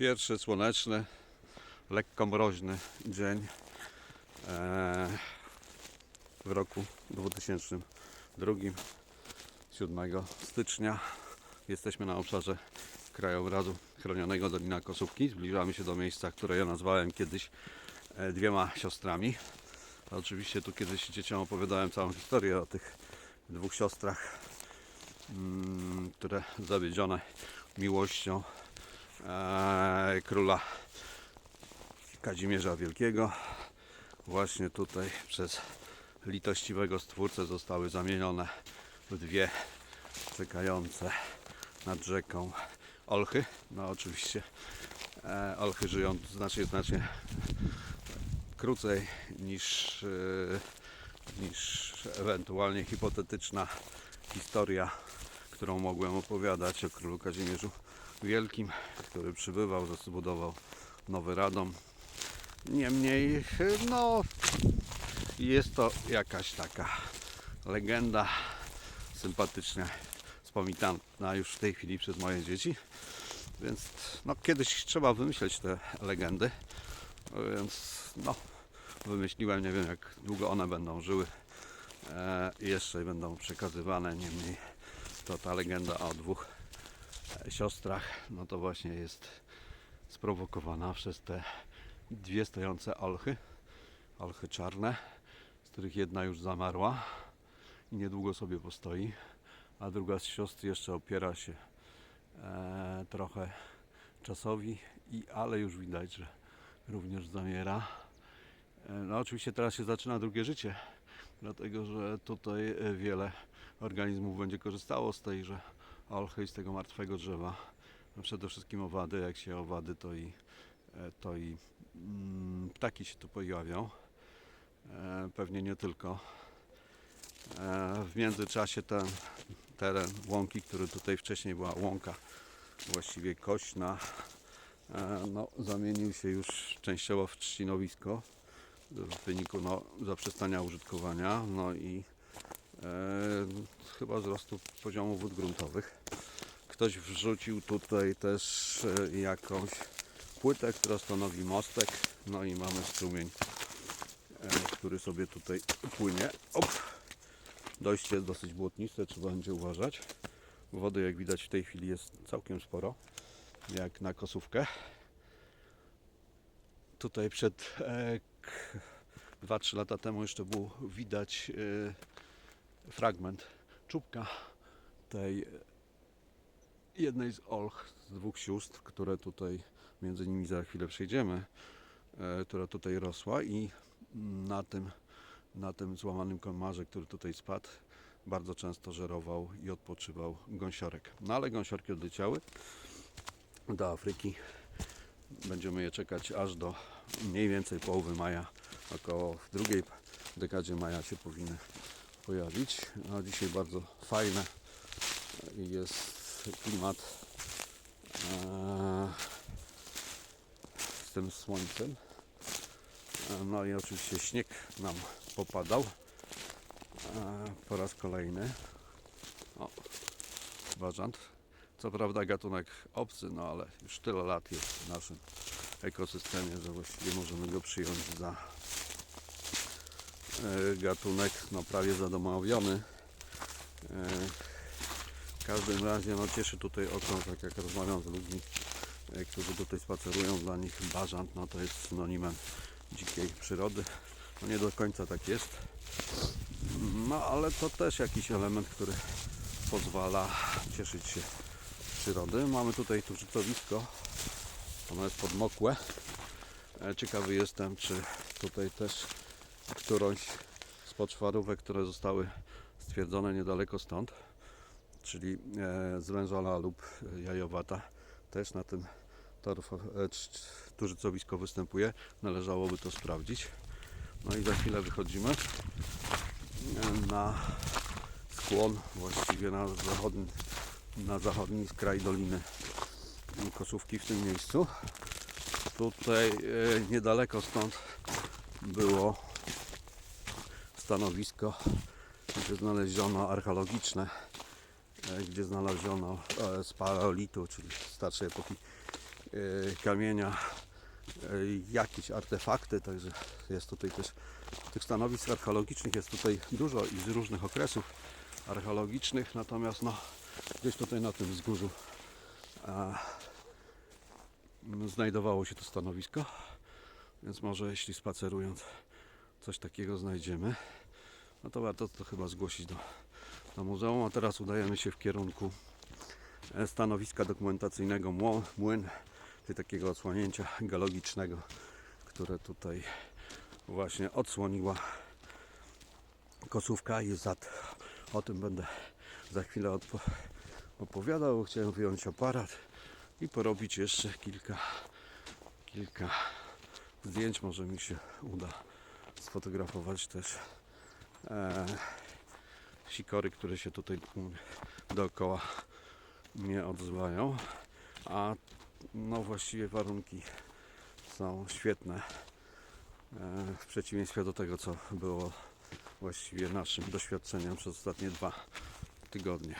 Pierwszy słoneczny, lekko mroźny dzień e, w roku 2002, 7 stycznia. Jesteśmy na obszarze krajobrazu chronionego Dolina Kosówki. Zbliżamy się do miejsca, które ja nazwałem kiedyś e, dwiema siostrami. Oczywiście tu kiedyś dzieciom opowiadałem całą historię o tych dwóch siostrach, mm, które zawiedzione miłością króla Kazimierza Wielkiego właśnie tutaj przez litościwego stwórcę zostały zamienione w dwie czekające nad rzeką olchy. No oczywiście e, olchy żyją znacznie, znacznie krócej niż, e, niż ewentualnie hipotetyczna historia, którą mogłem opowiadać o królu Kazimierzu Wielkim, który przybywał, zbudował Nowy Radom. Niemniej, no, jest to jakaś taka legenda sympatycznie wspominana już w tej chwili przez moje dzieci. Więc no, kiedyś trzeba wymyśleć te legendy. Więc no, wymyśliłem, nie wiem jak długo one będą żyły e, jeszcze będą przekazywane. Niemniej to ta legenda o dwóch e, siostrach, no to właśnie jest sprowokowana przez te dwie stojące olchy, olchy czarne, z których jedna już zamarła i niedługo sobie postoi, a druga z siostr jeszcze opiera się e, trochę czasowi, i, ale już widać, że również zamiera. E, No oczywiście teraz się zaczyna drugie życie, dlatego że tutaj e, wiele organizmów będzie korzystało z tejże olchy i z tego martwego drzewa. No przede wszystkim owady, jak się owady, to i, e, to i mm, ptaki się tu pojawią. E, Pewnie nie tylko. E, W międzyczasie ten teren łąki, który tutaj wcześniej była łąka, właściwie kośna, e, no, zamienił się już częściowo w trzcinowisko w wyniku no, zaprzestania użytkowania, no i chyba wzrostu poziomu wód gruntowych. Ktoś wrzucił tutaj też e, jakąś płytę, która stanowi mostek, no i mamy strumień, e, który sobie tutaj płynie. Op. Dojście jest dosyć błotniste, trzeba będzie uważać. Wody, jak widać, w tej chwili jest całkiem sporo, jak na kosówkę. Tutaj przed e, k- 2-3 lata temu jeszcze było widać e, fragment czubka tej jednej z olch, z dwóch sióstr, które tutaj, między nimi za chwilę przejdziemy, e, która tutaj rosła i na tym, na tym złamanym komarze, który tutaj spadł, bardzo często żerował i odpoczywał gąsiorek. No ale gąsiorki odleciały do Afryki. Będziemy je czekać aż do mniej więcej połowy maja, około w drugiej dekadzie maja się powinny pojawić. A dzisiaj bardzo fajne jest klimat e, z tym słońcem. E, No i oczywiście śnieg nam popadał e, po raz kolejny. O, bażant. Co prawda gatunek obcy, no ale już tyle lat jest w naszym ekosystemie, że właściwie możemy go przyjąć za gatunek no, prawie zadomowiony. E, W każdym razie no, cieszy tutaj oko, tak jak rozmawiam z ludźmi, e, którzy tutaj spacerują, dla nich bażant no, to jest synonimem dzikiej przyrody. No nie do końca tak jest. No ale to też jakiś element, który pozwala cieszyć się przyrody. Mamy tutaj tu rzucowisko. Ono jest podmokłe. E, Ciekawy jestem, czy tutaj też którąś z poczwarówek, które zostały stwierdzone niedaleko stąd, czyli e, zwężala lub jajowata, też na tym torf, e, występuje. Należałoby to sprawdzić. No i za chwilę wychodzimy e, na skłon, właściwie na zachodni, na zachodni skraj doliny Kosówki w tym miejscu. Tutaj niedaleko stąd było stanowisko, gdzie znaleziono archeologiczne, e, gdzie znaleziono e, z paleolitu, czyli starszej epoki y, kamienia jakieś artefakty, także jest tutaj też tych stanowisk archeologicznych jest tutaj dużo i z różnych okresów archeologicznych, natomiast no, gdzieś tutaj na tym wzgórzu a, m, znajdowało się to stanowisko, więc może jeśli spacerując coś takiego znajdziemy, no to warto to chyba zgłosić do, do muzeum, a teraz udajemy się w kierunku e, stanowiska dokumentacyjnego Młyn, czyli takiego odsłonięcia geologicznego, które tutaj właśnie odsłoniła kosówka i zad. O tym będę za chwilę opowiadał. Chciałem wyjąć aparat i porobić jeszcze kilka, kilka zdjęć. Może mi się uda sfotografować też sikory, które się tutaj dookoła mnie odzywają. A no właściwie warunki są świetne e, w przeciwieństwie do tego, co było właściwie naszym doświadczeniem przez ostatnie dwa tygodnie.